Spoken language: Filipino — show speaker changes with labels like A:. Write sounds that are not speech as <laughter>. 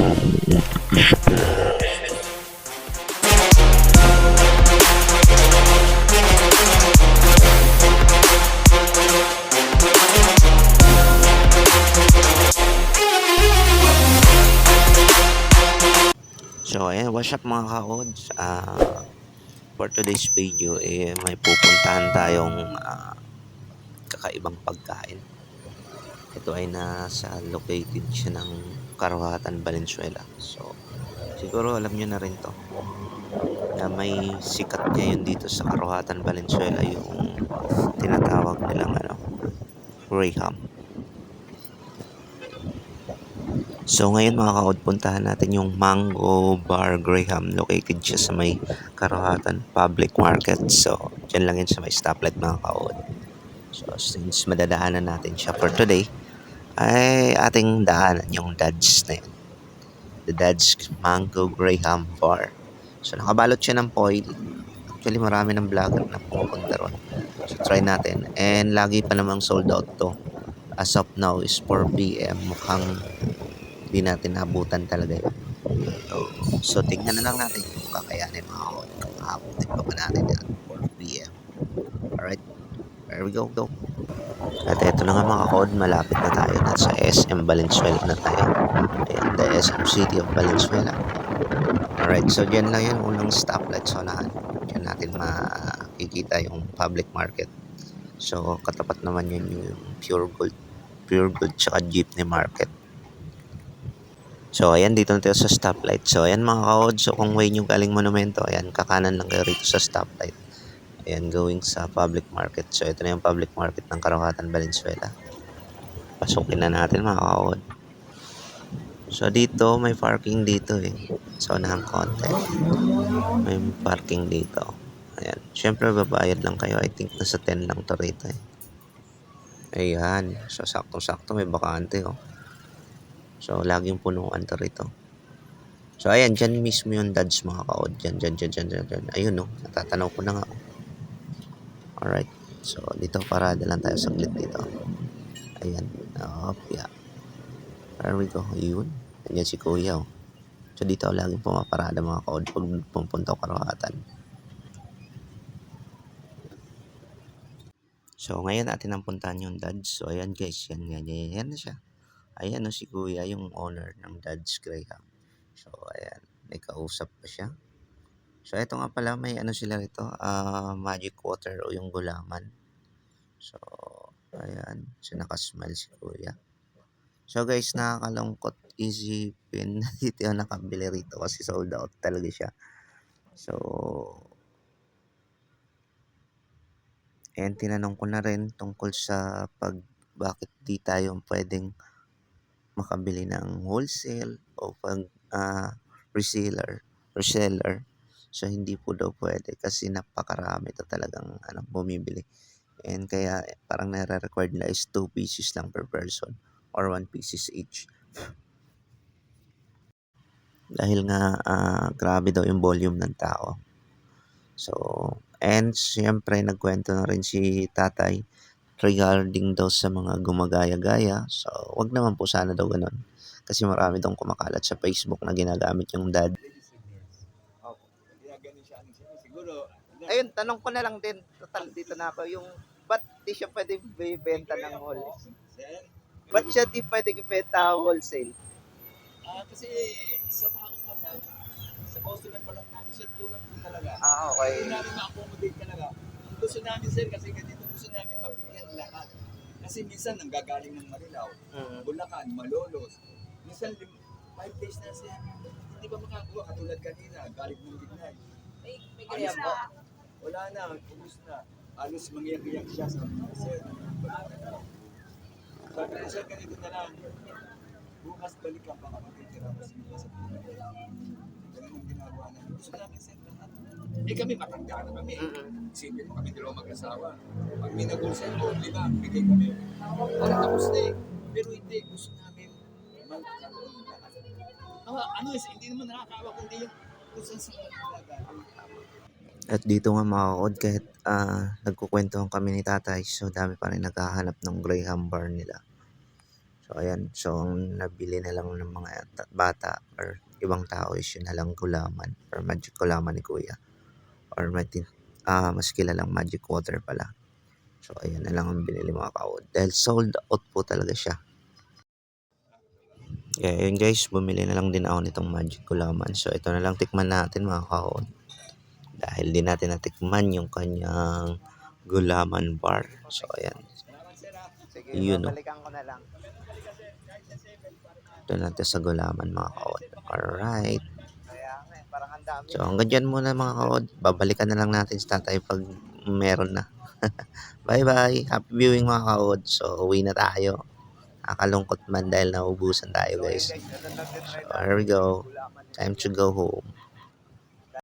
A: So, ayan, what's up mga ka-odds? Uh, for today's video, eh, may pupuntahan tayong uh, kakaibang pagkain. Ito ay nasa located siya ng Karawatan, Valenzuela. So, siguro alam nyo na rin to. Na may sikat ngayon dito sa Karawatan, Valenzuela yung tinatawag nilang ano, Graham. So ngayon mga kaod, puntahan natin yung Mango Bar Graham. Located siya sa may Karawatan Public Market. So, dyan lang yun sa may stoplight mga kaod. So, since madadaanan natin siya for today, ay ating daanan yung Dads na yun. The Dads Mango Graham Bar. So, nakabalot siya ng foil. Actually, marami ng vlogger na pumupunta ron. So, try natin. And lagi pa namang sold out to. As of now is 4 p.m. Mukhang hindi natin nabutan talaga yun. So, tingnan na lang natin kung kakayanin mga kaon. Kung abutin pa ba natin yan 4 p.m. Alright, there we go, go. At ito na nga mga kaon, malapit na tayo na sa SM Valenzuela na tayo. Ayan, the SM City of Valenzuela. Alright, so dyan lang yan, unang stoplight sa unahan. Dyan natin makikita yung public market. So, katapat naman yun yung Pure Gold, Pure Gold tsaka Jeepney Market. So, ayan, dito na tayo sa stoplight. So, ayan mga kaod. So, kung way nyo galing monumento, ayan, kakanan lang kayo rito sa stoplight. Ayan, going sa public market. So, ito na yung public market ng Karawatan, Valenzuela. Pasukin na natin mga kaod. So, dito, may parking dito eh. So, nahang konti. May parking dito. Ayan. Siyempre, babayad lang kayo. I think nasa 10 lang to rito eh. Ayan. So, saktong-sakto may bakante oh. So, laging punuan to rito. So, ayan, dyan mismo yung dads mga kaod. Dyan, dyan, dyan, dyan, dyan. Ayun, no. Natatanaw ko na nga. oh. Alright. So, dito, parada lang tayo saglit dito. Ayan. Oh, yeah. There we go. Ayun. Ayan si kuya, oh. So, dito ako laging pumaparada mga kaod pag pupunta ko karawatan. So, ngayon natin ang puntahan yung dads. So, ayan guys. Yan, yan, yan, yan na siya. Ayan no, si Kuya, yung owner ng Dad's Graham. So, ayan. May kausap pa siya. So, ito nga pala, may ano sila rito, ah magic water o yung gulaman. So, ayan. So, nakasmile si Kuya. So, guys, nakakalungkot isipin na <laughs> dito yung nakabili rito kasi sold out talaga siya. So, and tinanong ko na rin tungkol sa pag bakit di tayo pwedeng makabili ng wholesale o pag ah, reseller, reseller. So, hindi po daw pwede kasi napakarami to talagang ano, bumibili. And kaya parang nare-required nila is 2 pieces lang per person or 1 pieces each. Dahil nga ah, grabe daw yung volume ng tao. So, and siyempre nagkwento na rin si tatay regarding daw sa mga gumagaya-gaya. So, wag naman po sana daw ganun. Kasi marami daw kumakalat sa Facebook na ginagamit yung dad.
B: Kaya ganun siya. ano siya. Siguro,
C: Ayun, tanong ko na lang din, total dito na ako, yung ba't di siya pwede bibenta ng wholesale? Ba't siya di pwede ibenta wholesale?
B: ah, kasi sa tao pa na, sa customer pa lang namin, sir, tulad po talaga.
C: Ah,
B: Hindi
C: okay.
B: namin ma-accommodate talaga. Ang gusto namin, sir, kasi ganito gusto namin mabigyan lahat. Kasi minsan nanggagaling ng Marilao,
C: Mm.
B: Bulacan, Malolos. Minsan, five days na siya. Hindi pa makakuha, katulad kanina, galing ng Bignay. Alis
C: po.
B: Wala na, ubus na. Alos mangyayak-iyak siya sa sir. Na na. Sabi ko, sir, ganito na lang. Bukas balik ka, baka matitira mo sa sa buhay. Ganun ang ginagawa namin. Gusto namin, sir, lahat. Eh kami, matanda na kami. Isipin mo kami dalawang mag-asawa. Pag may nag-usay mo, lima, bigay kami. Para tapos na eh. Pero hindi, gusto namin magkaroon lahat. Ah, ano is, hindi naman nakakawa kundi yung
A: At dito nga mga kaod, kahit ah, nagkukwentuhan kami ni tatay, so dami pa rin naghahanap ng Graham bar nila. So ayan, so ang nabili na lang ng mga ta- bata or ibang tao is yun na lang gulaman or magic gulaman ni kuya. Or mati, ah mas kilalang magic water pala. So ayan na lang ang binili mga kaod. Dahil sold out po talaga siya. Kaya yun guys, bumili na lang din ako nitong Magic Gulaman. So ito na lang tikman natin mga kaon. Dahil di natin natikman yung kanyang gulaman bar. So ayan,
C: Sige,
A: Yun, no?
C: babalikan ko na lang.
A: ito natin sa gulaman mga kaon. Alright.
C: Eh.
A: So hanggang dyan muna mga kaon. Babalikan na lang natin sa tatay pag meron na. <laughs> bye bye. Happy viewing mga kaon. So uwi na tayo. Nakalungkot man dahil naubusan tayo guys. So, here we go. Time to go home.